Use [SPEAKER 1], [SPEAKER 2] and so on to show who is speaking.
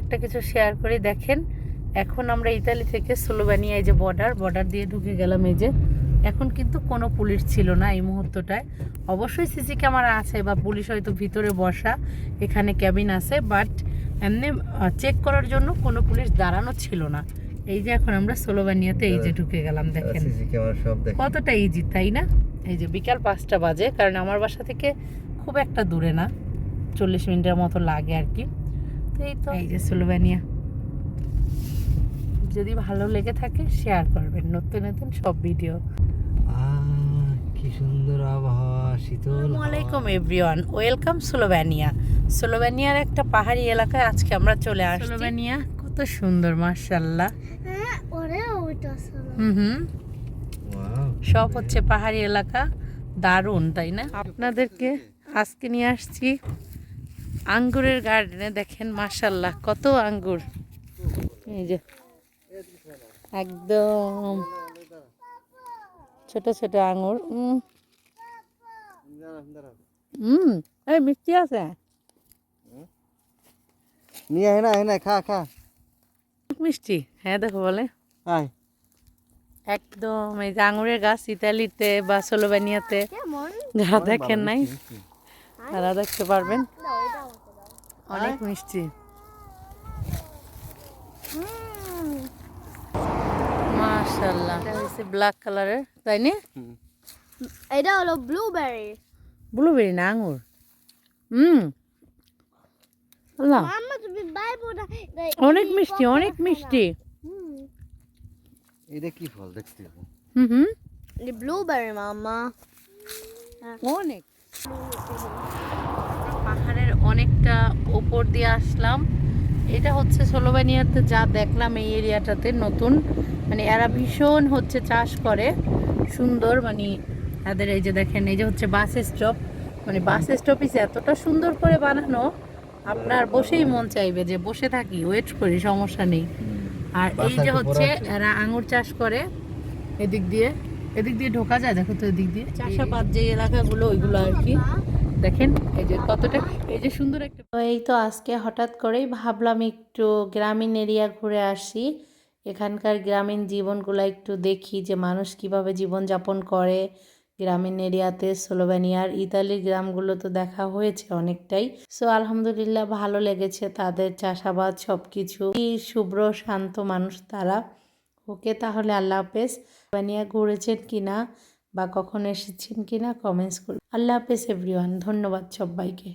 [SPEAKER 1] একটা কিছু শেয়ার করে দেখেন এখন আমরা ইতালি থেকে স্লোভেনিয়া এই যে বর্ডার বর্ডার দিয়ে ঢুকে গেলাম এই যে। এখন কিন্তু কোনো পুলিশ ছিল না এই মুহূর্তটায়। অবশ্যই সিসি ক্যামেরা আছে বা পুলিশ হয়তো ভিতরে বসা এখানে ক্যাবিন আছে বাট এমনি চেক করার জন্য কোনো পুলিশ দাঁড়ানো ছিল না। এই যে এখন আমরা স্লোভেনিয়াতে এই যে ঢুকে গেলাম দেখেন। কতটা ইজি তাই না? এই যে বিকাল পাঁচটা বাজে কারণ আমার বাসা থেকে খুব একটা দূরে না চল্লিশ মিনিটের মতো লাগে আর কি। এই তো। এই যে স্লোভেনিয়া। যদি ভালো লেগে থাকে শেয়ার করবেন। নতুন নতুন সব ভিডিও
[SPEAKER 2] আহ, কি সুন্দর আবহাওয়া শীতল
[SPEAKER 1] আলাইকুম এভরিওয়ান ওয়েলকাম স্লোভেনিয়া। স্লোভেনিয়ার একটা পাহাড়ি এলাকায় আজকে আমরা চলে আসছি। স্লোভেনিয়া কত সুন্দর মার্শাল্লাহ হুম হুম। সব হচ্ছে পাহাড়ি এলাকা। দারুণ তাই না? আপনাদেরকে আজকে নিয়ে আসছি আঙ্গুরের গার্ডেনে দেখেন মাশাল্লাহ কত আঙ্গুর। এই যে একদম ছোট ছোট আঙ্গুর উম, হুম এই মিষ্টি আছে?
[SPEAKER 2] নিয়ে আয় না আয় না খা। খা
[SPEAKER 1] মিষ্টি। হ্যাঁ দেখো বলে।
[SPEAKER 2] আয়।
[SPEAKER 1] একদম এই যে আঙুরের গাছ ইতালিতে বা সোলোভেনিয়াতে।
[SPEAKER 3] কেমন?
[SPEAKER 1] যারা দেখেন নাই তারা দেখতে পারবেন। অনেক মিষ্টি মাশাল্লাহ এটা হচ্ছে ব্ল্যাক কালারের তাই না
[SPEAKER 3] এটা হলো ব্লুবেরি
[SPEAKER 1] ব্লুবেরি না আঙুর হুম অনেক মিষ্টি অনেক মিষ্টি
[SPEAKER 2] এটা কি ফল দেখতে
[SPEAKER 1] হুম হুম
[SPEAKER 3] ব্লুবেরি মাম্মা
[SPEAKER 1] অনেক পাহাড়ের অনেকটা ওপর দিয়ে আসলাম। এটা হচ্ছে সোলোভেনিয়াতে যা দেখলাম এই এরিয়াটাতে নতুন। মানে এরা ভীষণ হচ্ছে চাষ করে। সুন্দর মানে তাদের এই যে দেখেন এই যে হচ্ছে বাস স্টপ। মানে বাস স্টপিস এতটা সুন্দর করে বানানো আপনার বসেই মন চাইবে যে বসে থাকি ওয়েট করি সমস্যা নেই। আর এই যে হচ্ছে এরা আঙুর চাষ করে এদিক দিয়ে। এদিক দিয়ে ঢোকা যায় দেখো তো এদিক দিয়ে। চাষাবাদ যে এলাকাগুলো ওইগুলো আর কি। দেখেন, এই যে কতটা, এই যে সুন্দর একটা তো এই তো আজকে হঠাৎ করেই ভাবলাম একটু গ্রামীণ এরিয়া ঘুরে আসি। এখানকার গ্রামীণ জীবনগুলো একটু দেখি যে মানুষ কীভাবে জীবনযাপন করে। গ্রামীণ এরিয়াতে স্লোভেনিয়ার ইতালির গ্রামগুলো তো দেখা হয়েছে অনেকটাই। সো আলহামদুলিল্লাহ ভালো লেগেছে তাদের চাষাবাদ সব কিছু শুভ্র, শান্ত মানুষ তারা। ওকে তাহলে আল্লাহ হাফেজ। বানিয়া ঘুরেছেন কিনা? বা কখন এসেছেন কিনা কমেন্টস করুন। আল্লাহ হাফেজ এভরিওয়ান ধন্যবাদ সবাইকে।